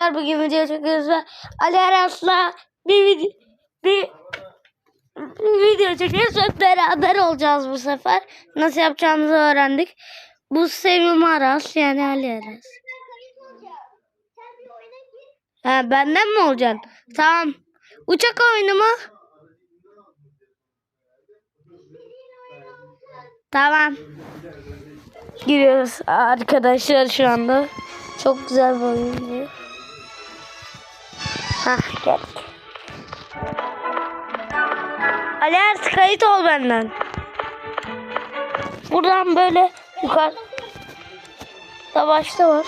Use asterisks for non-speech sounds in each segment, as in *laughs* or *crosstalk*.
Arkadaşlar bugün video çekiyoruz ve Ali Aras'la bir video bir, bir video çekiyoruz ve beraber olacağız bu sefer. Nasıl yapacağımızı öğrendik. Bu Sevim Aras yani Ali Aras. Ha, benden mi olacaksın? Tamam. Uçak oyunu mu? Tamam. Giriyoruz arkadaşlar şu anda. Çok güzel bir oyun bu. Hah gel. Ali Ers kayıt ol benden. Buradan böyle yukarı. Da başta var.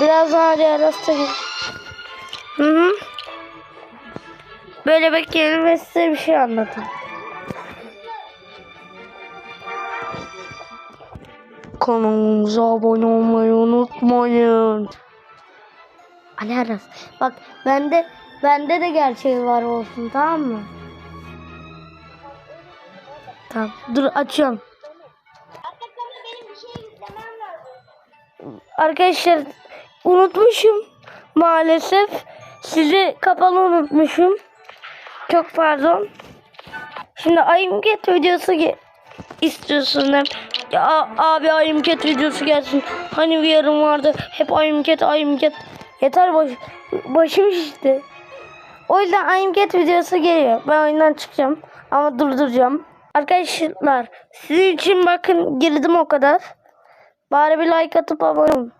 Biraz daha Ali Ers'e gir. Hı hı. Böyle bekleyelim ve size bir şey anlatayım. Kanalımıza abone olmayı unutmayın. Ali Aras. Bak bende bende de gerçeği var olsun tamam mı? Tamam. Dur açıyorum. Arkadaşlar unutmuşum maalesef. Sizi kapalı unutmuşum. Çok pardon. Şimdi ayımket videosu istiyorsun hep. Ya abi ayımket videosu gelsin. Hani bir yarım vardı. Hep ayımket ayımket. Yeter baş, başım işte. O yüzden ayımket videosu geliyor. Ben oyundan çıkacağım. Ama durduracağım. Arkadaşlar sizin için bakın girdim o kadar. Bari bir like atıp abone olun.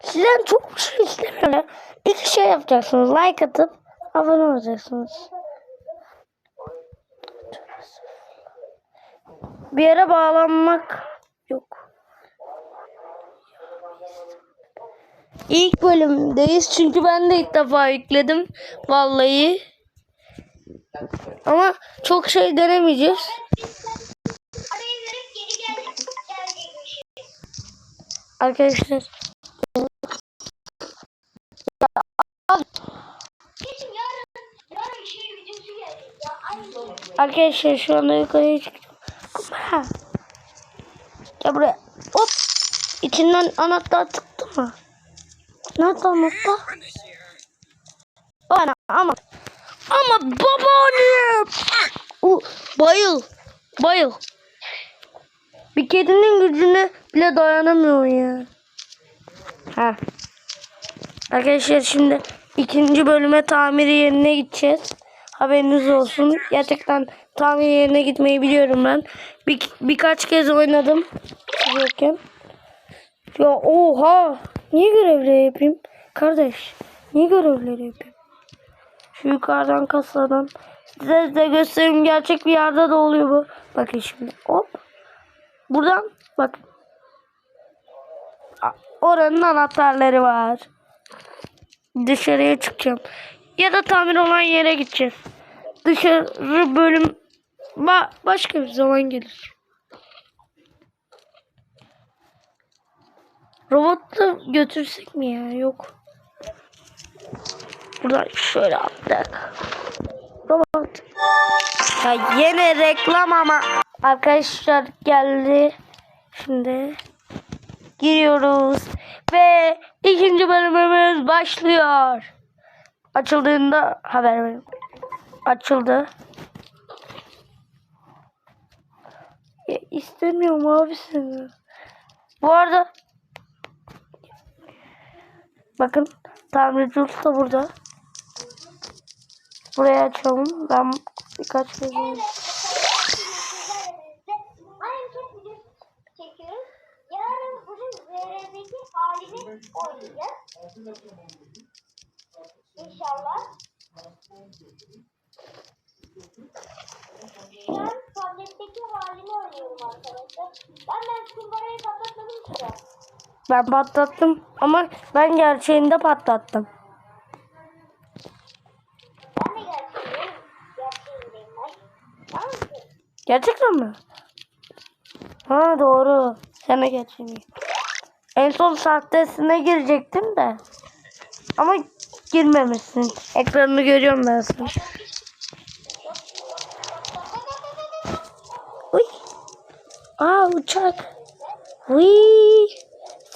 Sizden çok bir şey istemiyorum. İki şey yapacaksınız. Like atıp abone olacaksınız. Bir yere bağlanmak yok. İlk bölümdeyiz çünkü ben de ilk defa yükledim. Vallahi. Ama çok şey denemeyeceğiz. Arkadaşlar Arkadaşlar şu anda yukarıya. Ha. Gel buraya. Hop. İçinden anahtar çıktı mı? Nerede anahtar? Bana ama. Ama babaannem. U, bayıl. Bayıl. Bir kedinin gücüne bile dayanamıyor ya. Ha. Arkadaşlar şimdi ikinci bölüme tamiri yerine gideceğiz. Haberiniz olsun. Gerçekten tamir yerine gitmeyi biliyorum ben. Bir, birkaç kez oynadım. Yokken. Ya oha. Niye görevleri yapayım? Kardeş. Niye görevleri yapayım? Şu yukarıdan kasadan. Size de göstereyim. Gerçek bir yerde de oluyor bu. Bakın şimdi. Hop. Buradan bak. Oranın anahtarları var. Dışarıya çıkacağım. Ya da tamir olan yere gideceğiz. Dışarı bölüm ba başka bir zaman gelir. Robotla götürsek mi ya? Yok. Buradan şöyle attık. Robot. Ya yine reklam ama. Arkadaşlar geldi. Şimdi giriyoruz. Ve ikinci bölümümüz başlıyor. Açıldığında haber verin. Açıldı. Ya istemiyorum abi. Bu arada bakın tamirci usta burada. Buraya açalım. Ben birkaç kez. İnşallah. Şu an tabletteki halini oynuyorum arkadaşlar. Ben ben kumbarayı patlatmadım ki. Ben patlattım ama ben gerçeğinde patlattım. Gerçekten mi? Ha doğru. Sen de gerçeğini. En son sahtesine girecektim de. Ama girmemişsin. Ekranını görüyorum ben senin. Uy. Aa uçak. Uy.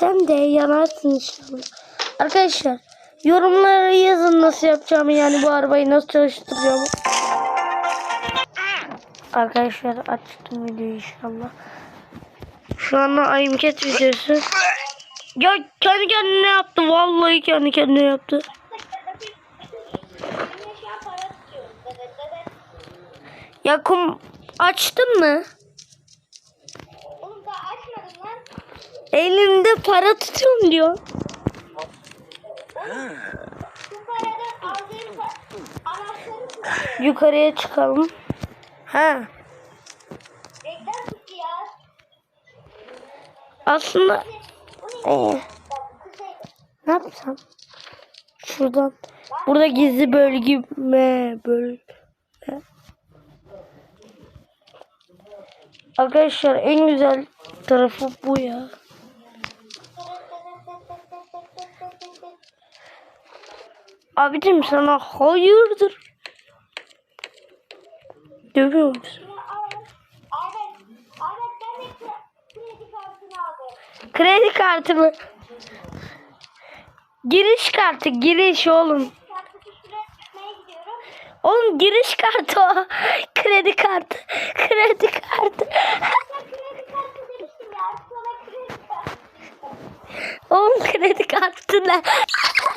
Sen de yanarsın inşallah. Arkadaşlar yorumlara yazın nasıl yapacağımı yani bu arabayı nasıl çalıştıracağımı. Arkadaşlar açtım videoyu inşallah. Şu anda ayımket videosu. Ya kendi kendine yaptı. Vallahi kendi kendine yaptı. Ya kum açtın mı? Elimde para tutuyorum diyor. Yukarıya çıkalım. Ha. Aslında ee, ne yapsam? Şuradan. Burada gizli bölge me bölge. Arkadaşlar en güzel tarafı bu ya. Abicim sana hayırdır? Dövüyor musun? Kredi kartı mı? Giriş kartı, giriş oğlum. Oğlum giriş kartı o. *laughs* Kredi kartı. Kredi kartı. *laughs* Oğlum kredi kartı ne? *laughs*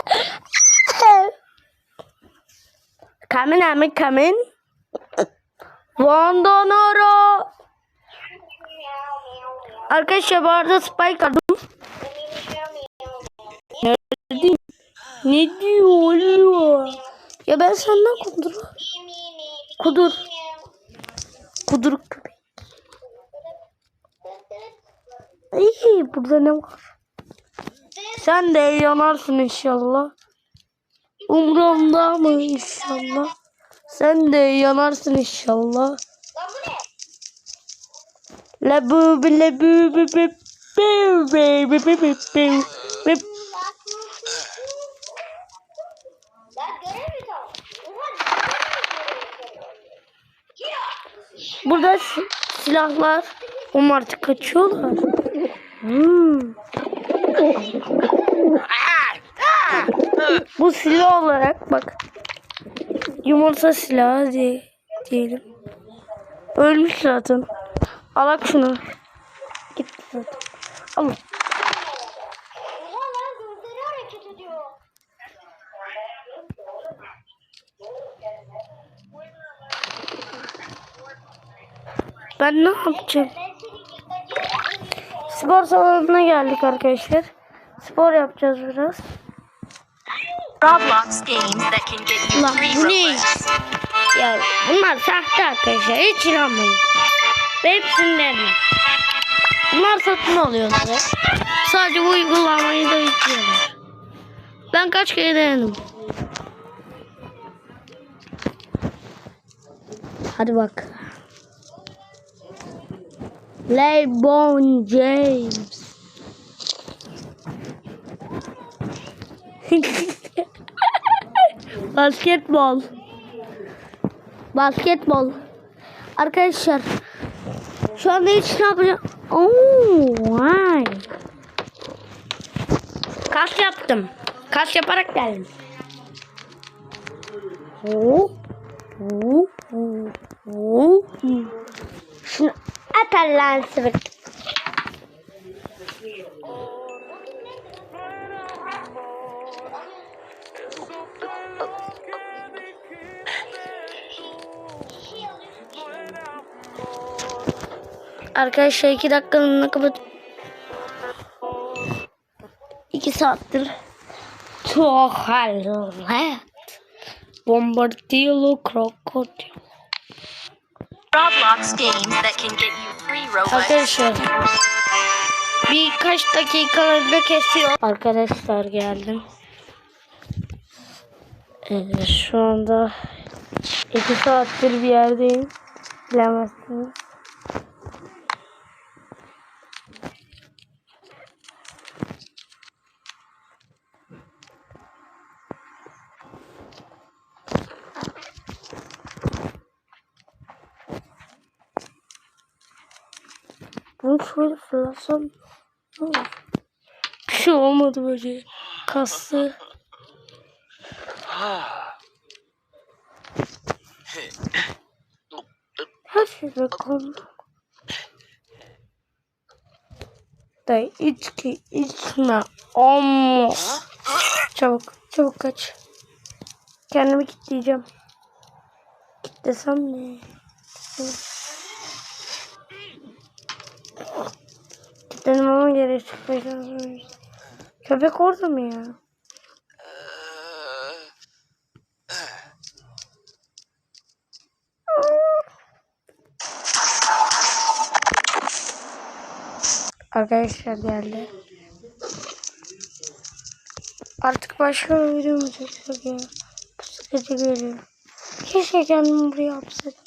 Kamin ami kamin. Vandonoro. Arkadaşlar bu arada spike aldım. Ne diyor oluyor? Ya ben senden kudur. Kudur. Kudur köpek. İyi burada ne var? Sen de yanarsın inşallah. Umurumda mı inşallah? Sen de yanarsın inşallah. La bu la bu bu bu bu bu bu bu bu. Burada si- silahlar. Onlar artık kaçıyorlar. Hmm. *laughs* *laughs* Bu silah olarak bak. Yumurta silahı diye, diyelim. Ölmüş zaten. Alak şunu. Gitti zaten. Al. Ben ne yapacağım? Spor salonuna geldik arkadaşlar. Spor yapacağız biraz. Roblox games that can get you free bu ne? Ya bunlar sahte arkadaşlar. Hiç inanmayın. Ben hepsini denedim. Bunlar satın alıyorlar. Sadece bu uygulamayı da yüklüyorlar. Ben kaç kere denedim. Hadi bak. LeBron James. *laughs* Basketbol. Basketbol. Arkadaşlar şu anda hiç ne yapacağım? Oo, vay. Kas yaptım. Kas yaparak geldim. Oo, oo, oo, oo. Şunu at Allah'ını Arkadaşlar iki dakikalığına kapat. İki saattir. Çok hallet. Bombardilo krokodil. Roblox games that can get you free Robux. Arkadaşlar. Birkaç dakikalarında kesiyor. Arkadaşlar geldim. Ee, şu anda iki saattir bir yerdeyim. Bilemezsiniz. Bunu şöyle fırlasam ne olur? şey olmadı böyle. Kastı. Her şeyde konu. Dayı içki içme. Amma. Çabuk çabuk kaç. Kendimi kilitleyeceğim. Kilitlesem ne? Kilitlemem gerek çıkmayacağım. Köpek orada mı ya? Arkadaşlar geldi. Artık başka bir video mu çeksek ya? Bu sıkıcı geliyor. Keşke kendimi buraya hapsetsem.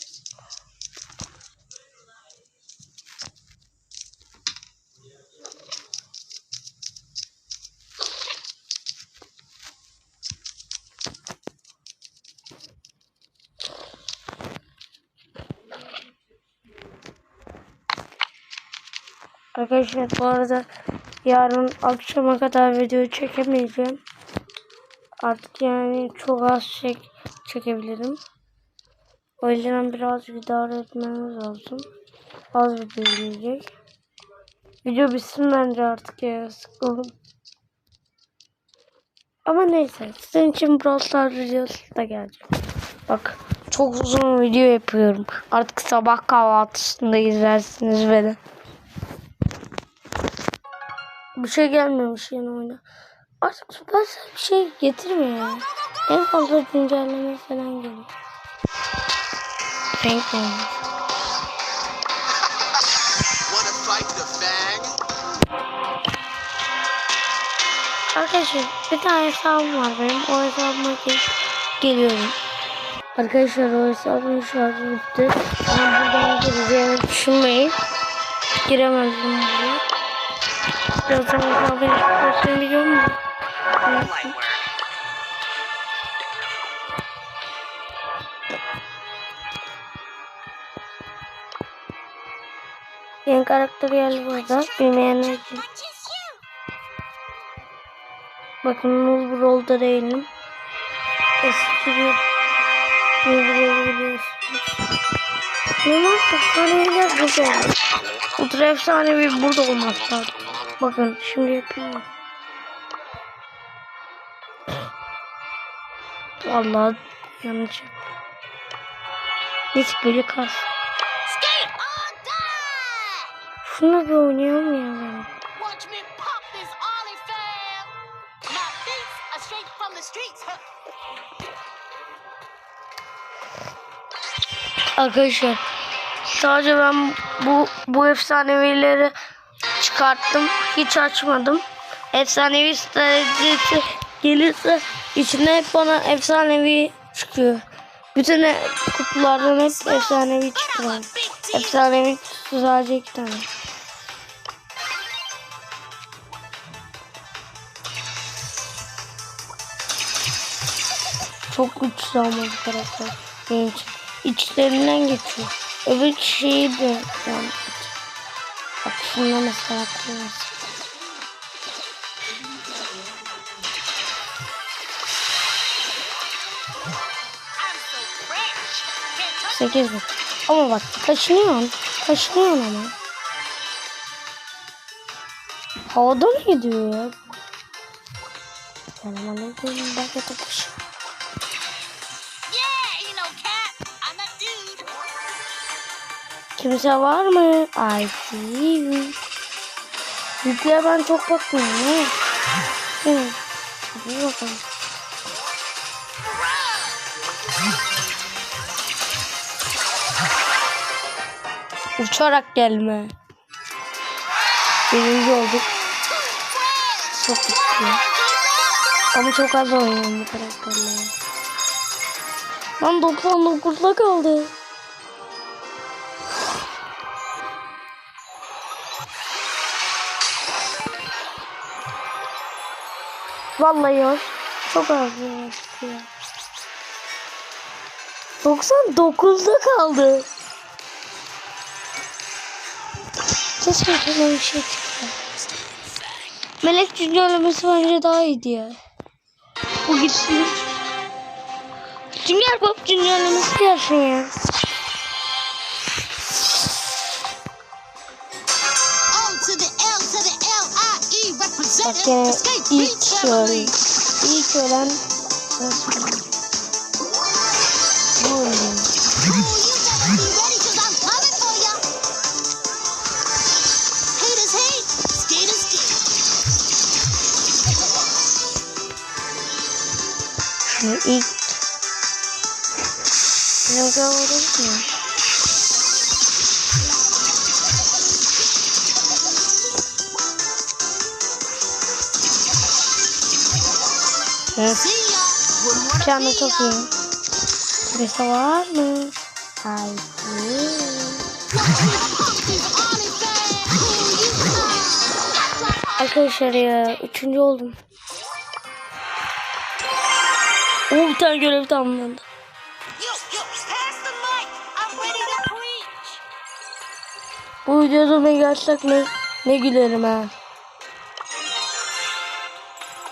Arkadaşlar bu arada yarın akşama kadar video çekemeyeceğim. Artık yani çok az çek çekebilirim. O yüzden biraz idare etmemiz lazım. Az video gelecek. Video bitsin bence artık ya sıkıldım. Ama neyse sizin için Brawl videosu da gelecek. Bak çok uzun video yapıyorum. Artık sabah kahvaltısında izlersiniz beni. Bir şey gelmemiş yeni oyuna. Artık Supercell bir şey getirmiyor. En fazla güncelleme falan geliyor. Renk olmuş. Arkadaşlar bir tane hesabım var benim. O hesabıma gel geliyorum. Arkadaşlar o hesabın şarjı bitti. Ama buradan gireceğimi düşünmeyin. Giremezdim buraya. Birazdan hesabın çıkmasını biliyor musun? Yeni karakter geldi burada. Bilmeyenler için. Bakın Nul Brawl'da değilim. Eski bir Nul Brawl'u biliyorsunuz. Normal efsaneviler burada olmaz. Ultra efsanevi burada olmaz lazım. Bakın şimdi yapıyorum. Vallahi yanlış. Hiç böyle kas. Şunu bir oynayalım ya ben. *laughs* Arkadaşlar sadece ben bu bu efsanevileri çıkarttım. Hiç açmadım. Efsanevi stratejisi gelirse içine hep bana efsanevi çıkıyor. Bütün kutulardan hep efsanevi çıkıyor. Efsanevi sadece iki tane. Çok güçlü ama bu karakter. Benim. İçlerinden geçiyor. Öbür şeyi de yani. Bak şunda mesela kırmızı. 8 bin. Ama bak kaşınıyorsun. Kaşınıyorsun ama. Havada mı gidiyor ya? Yani bana bir belki dude. Kimse var mı? I see you. Yüklüğe ben çok bakmıyorum. Evet. Hadi bakalım. Uçarak gelme. Birinci olduk. Çok güçlü. Ama çok az oynuyorum bu karakterle. Lan 99'da kaldı. Vallahi yok. Çok az ya. 99'da kaldı. Keşke şuna bir şey çıksa. Melek güncellemesi bence daha iyiydi ya. Bu gitsin. Sünger Bob güncellemesi gelsin ya. L-I-E Bak gene Escape ilk ölen. İlk ölen. Bu Şimdi ilk ne kaldı ki? Evet, See ya. Wouldn't wanna şu anda çok iyi. Süresi var mı? Hayır. Arkadaşlar ya üçüncü oldum. Oo bir tane görev tamamlandı. Bu videoda ne gerçek ne, ne gülerim ha.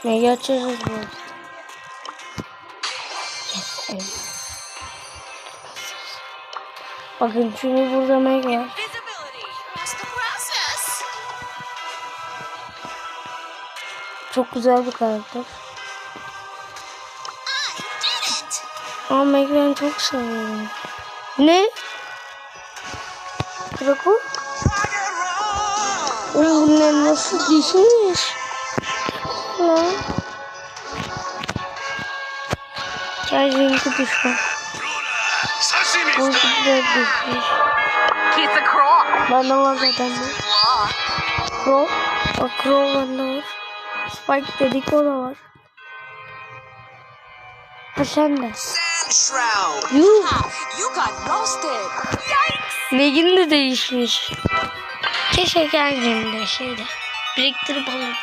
Ne geçeceğiz bu. Yes, evet. Bakın çünkü burada ne var? Çok güzel bir karakter. Ama Meg ben çok seviyorum. Ne? Draco? Oğlum bunlar nasıl dişmiş? Lan. Gerçekten düşman. Bu güzel düşmüş. Bende var zaten bu. Crow. Bak Crow bende var. Spike dedik o da var. De. Sand shroud. Yuh. Meg'in de değişmiş. Keşke geldiğimde şeyde. Biriktirip alırdım.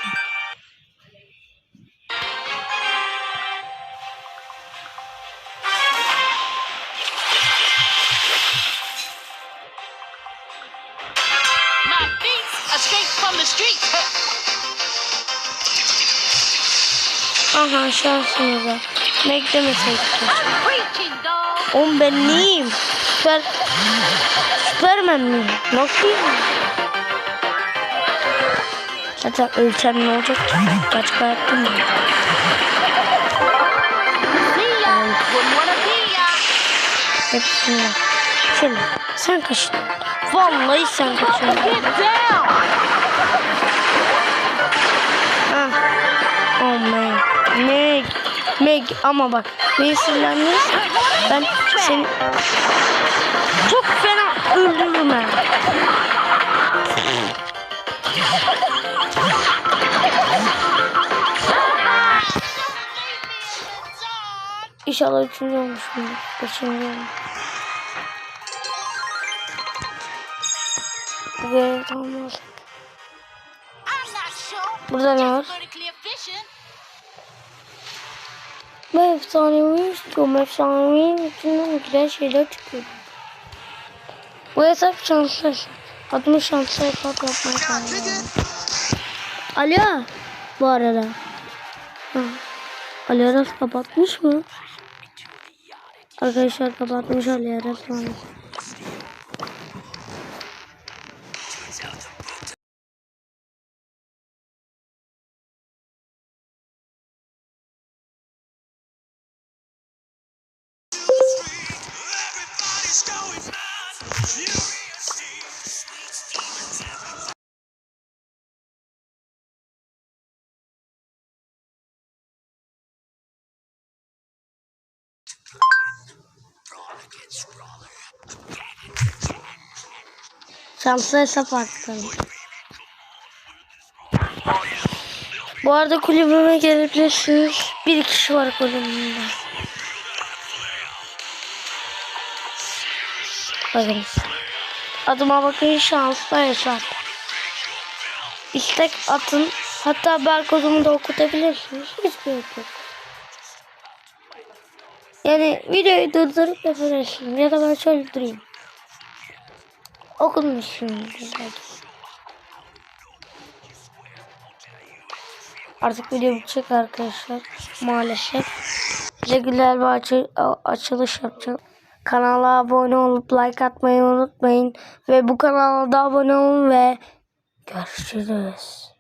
Aha şansımıza. Meg Preaching, dog. Oğlum ben neyim? Süper... Süpermen miyim? Nasıl Zaten ölsem ne olacak ki? Kaç kayattım ya. Hepsini. Şimdi sen kaçtın. Vallahi sen down. Ha. Oh Meg. Meg. Meg ama bak. Beni sinirlendiriyorsun. Ben seni çok fena öldürürüm ha. İnşallah üçüncü olmuşumdur. Beşinci olmuş. Bu görev tamamladık. Burada ne var? Ben efsanevi istiyorum. Efsanevi içinden güzel şeyler çıkıyor. Bu hesap şanslı hesap. Adımı şanslı hesap karar verdim. Alo. Bu arada. Ha. Ali Aras kapatmış mı? Arkadaşlar kapatmış Ali Aras. Şanslı hesap arttırdım. Bu arada kulübüme gelebilirsiniz. Bir kişi var kulübümde. Bakın. Adıma bakın şanslı hesap. İstek atın. Hatta barkodumu da okutabilirsiniz. Hiçbir yok. Yani videoyu durdurup yapabilirsiniz. Ya da ben şöyle durayım. Okunmuş. Artık video bitecek arkadaşlar. Maalesef. Size güzel bir açı- açılış yapacağım. Kanala abone olup like atmayı unutmayın. Ve bu kanala da abone olun ve görüşürüz.